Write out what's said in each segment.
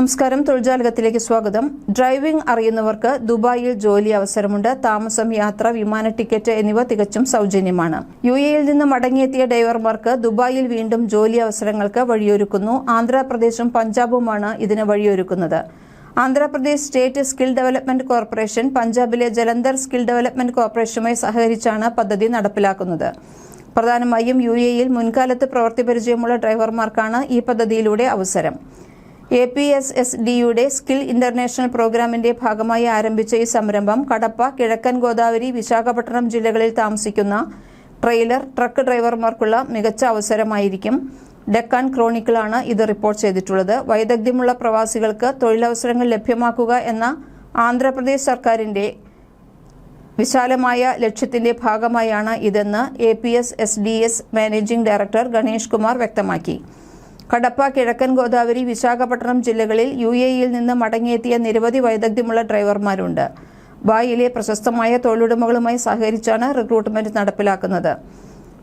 നമസ്കാരം. തൊഴിൽജാലകത്തിലേക്ക് സ്വാഗതം. ഡ്രൈവിംഗ് അറിയുന്നവർക്ക് ദുബായിൽ ജോലി അവസരമുണ്ട്. താമസം യാത്ര വിമാന ടിക്കറ്റ് എന്നിവ തികച്ചും സൗജന്യമാണ്. യു എയിൽ നിന്ന് മടങ്ങിയെത്തിയ ഡ്രൈവർമാർക്ക് ദുബായിൽ വീണ്ടും ജോലി അവസരങ്ങൾക്ക് വഴിയൊരുക്കുന്നു. ആന്ധ്രാപ്രദേശും പഞ്ചാബുമാണ് ഇതിന് വഴിയൊരുക്കുന്നത്. Andhra Pradesh state skill development corporation പഞ്ചാബിലെ ജലന്ധർ സ്കിൽ ഡെവലപ്മെന്റ് കോർപ്പറേഷനുമായി സഹകരിച്ചാണ് പദ്ധതി നടപ്പിലാക്കുന്നത്. പ്രധാനമായും യു എയിൽ മുൻകാലത്ത് പ്രവൃത്തി പരിചയമുള്ള ഡ്രൈവർമാർക്കാണ് ഈ പദ്ധതിയിലൂടെ അവസരം. എ പി എസ് എസ് ഡിയുടെ സ്കിൽ ഇന്റർനാഷണൽ പ്രോഗ്രാമിന്റെ ഭാഗമായി ആരംഭിച്ച ഈ സംരംഭം കടപ്പ കിഴക്കൻ ഗോദാവരി വിശാഖപട്ടണം ജില്ലകളിൽ താമസിക്കുന്ന ട്രെയിലർ ട്രക്ക് ഡ്രൈവർമാർക്കുള്ള മികച്ച അവസരമായിരിക്കും. ഡെക്കാൻ ക്രോണിക്കിളാണ് ഇത് റിപ്പോർട്ട് ചെയ്തിട്ടുള്ളത്. വൈദഗ്ധ്യമുള്ള പ്രവാസികൾക്ക് തൊഴിലവസരങ്ങൾ ലഭ്യമാക്കുക എന്ന ആന്ധ്രാപ്രദേശ് സർക്കാരിന്റെ വിശാലമായ ലക്ഷ്യത്തിന്റെ ഭാഗമായാണ് ഇതെന്ന് A P S S D S managing director Ganesh Kumar വ്യക്തമാക്കി. കടപ്പ കിഴക്കൻ ഗോദാവരി വിശാഖപട്ടണം ജില്ലകളിൽ യു എ ഇയിൽ നിന്ന് മടങ്ങിയെത്തിയ നിരവധി വൈദഗ്ധ്യമുള്ള ഡ്രൈവർമാരുണ്ട്. ബായിലെ പ്രശസ്തമായ തൊഴിലുടമകളുമായി സഹകരിച്ചാണ് റിക്രൂട്ട്മെന്റ് നടപ്പിലാക്കുന്നത്.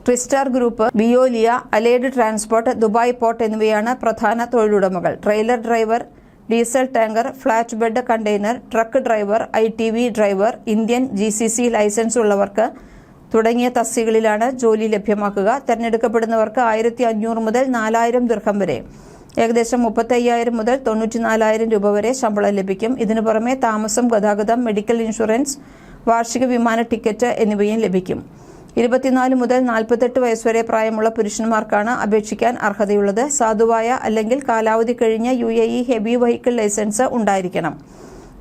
Tristar group Veolia allied transport Dubai port എന്നിവയാണ് പ്രധാന തൊഴിലുടമകൾ. Trailer driver diesel tanker flat bed container truck driver I driver Indian G licence ഉള്ളവർക്ക് തുടങ്ങിയ തസ്തികളിലാണ് ജോലി ലഭ്യമാക്കുക. തെരഞ്ഞെടുക്കപ്പെടുന്നവർക്ക് ആയിരത്തി അഞ്ഞൂറ് മുതൽ നാലായിരം ദീർഘം വരെ. ഏകദേശം മുപ്പത്തയ്യായിരം മുതൽ തൊണ്ണൂറ്റിനാലായിരം രൂപ വരെ ശമ്പളം ലഭിക്കും. ഇതിനു പുറമെ താമസം ഗതാഗതം മെഡിക്കൽ ഇൻഷുറൻസ് വാർഷിക വിമാന ടിക്കറ്റ് എന്നിവയും ലഭിക്കും. ഇരുപത്തിനാല് മുതൽ നാൽപ്പത്തെട്ട് വയസ്സുവരെ പ്രായമുള്ള പുരുഷന്മാർക്കാണ് അപേക്ഷിക്കാൻ അർഹതയുള്ളത്. സാധുവായ അല്ലെങ്കിൽ കാലാവധി കഴിഞ്ഞ U A E heavy vehicle licence ഉണ്ടായിരിക്കണം.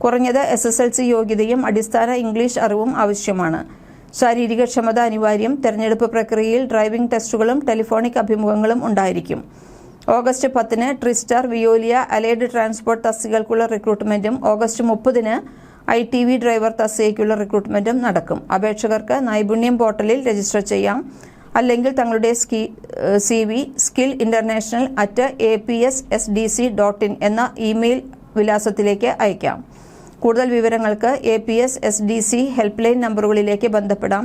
കുറഞ്ഞത് എസ് എസ് എൽ സി യോഗ്യതയും അടിസ്ഥാന ഇംഗ്ലീഷ് അറിവും ആവശ്യമാണ്. ശാരീരിക ക്ഷമത അനിവാര്യം തെരഞ്ഞെടുപ്പ് പ്രക്രിയയിൽ ഡ്രൈവിംഗ് ടെസ്റ്റുകളും ടെലിഫോണിക് അഭിമുഖങ്ങളും ഉണ്ടായിരിക്കും. ഓഗസ്റ്റ് പത്തിന് ട്രിസ്റ്റാർ വിയോലിയ അലൈഡ് ട്രാൻസ്പോർട്ട് തസ്തികൾക്കുള്ള റിക്രൂട്ട്മെന്റും ഓഗസ്റ്റ് മുപ്പതിന് ഐ ടി വി ഡ്രൈവർ തസ്തികയ്ക്കുള്ള റിക്രൂട്ട്മെന്റും നടക്കും. അപേക്ഷകർക്ക് നൈപുണ്യം പോർട്ടലിൽ രജിസ്റ്റർ ചെയ്യാം. അല്ലെങ്കിൽ തങ്ങളുടെ സ്കി C V skill international at A P S S D C dot in എന്ന ഇമെയിൽ വിലാസത്തിലേക്ക് അയക്കാം. കൂടുതൽ വിവരങ്ങൾക്ക് A P S S D C help line നമ്പറുകളിലേക്ക് ബന്ധപ്പെടാം.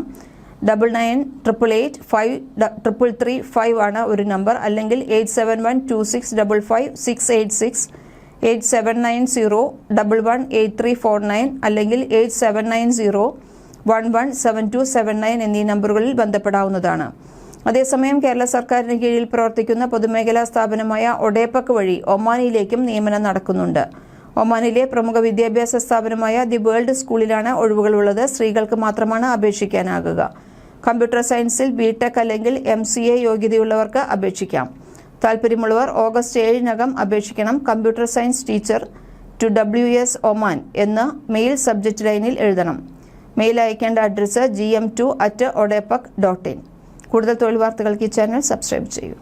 Double nine triple eight five triple three five ആണ് ഒരു നമ്പർ അല്ലെങ്കിൽ eight seven one two six double five six eight six eight seven nine zero double one eight three four nine അല്ലെങ്കിൽ eight seven nine zero one one seven two seven nine എന്നീ നമ്പറുകളിൽ ബന്ധപ്പെടാവുന്നതാണ്. അതേസമയം കേരള സർക്കാരിന് കീഴിൽ പ്രവർത്തിക്കുന്ന പൊതുമേഖലാ സ്ഥാപനമായ ഒഡേപ്പക്ക് വഴി ഒമാനിയിലേക്കും നിയമനം നടക്കുന്നുണ്ട്. ഒമാനിലെ പ്രമുഖ വിദ്യാഭ്യാസ സ്ഥാപനമായ ദി വേൾഡ് സ്കൂളിലാണ് ഒഴിവുകളുള്ളത്. സ്ത്രീകൾക്ക് മാത്രമാണ് അപേക്ഷിക്കാനാകുക. കമ്പ്യൂട്ടർ സയൻസിൽ ബി ടെക് അല്ലെങ്കിൽ എം സി എ യോഗ്യതയുള്ളവർക്ക് അപേക്ഷിക്കാം. താല്പര്യമുള്ളവർ ഓഗസ്റ്റ് ഏഴിനകം അപേക്ഷിക്കണം. Computer science teacher to W S Oman എന്ന് മെയിൽ സബ്ജക്റ്റ് ലൈനിൽ എഴുതണം. മെയിൽ അയക്കേണ്ട address G M two at ODEPC dot in കൂടുതൽ തൊഴിൽ വാർത്തകൾക്ക് ഈ ചാനൽ സബ്സ്ക്രൈബ് ചെയ്യൂ.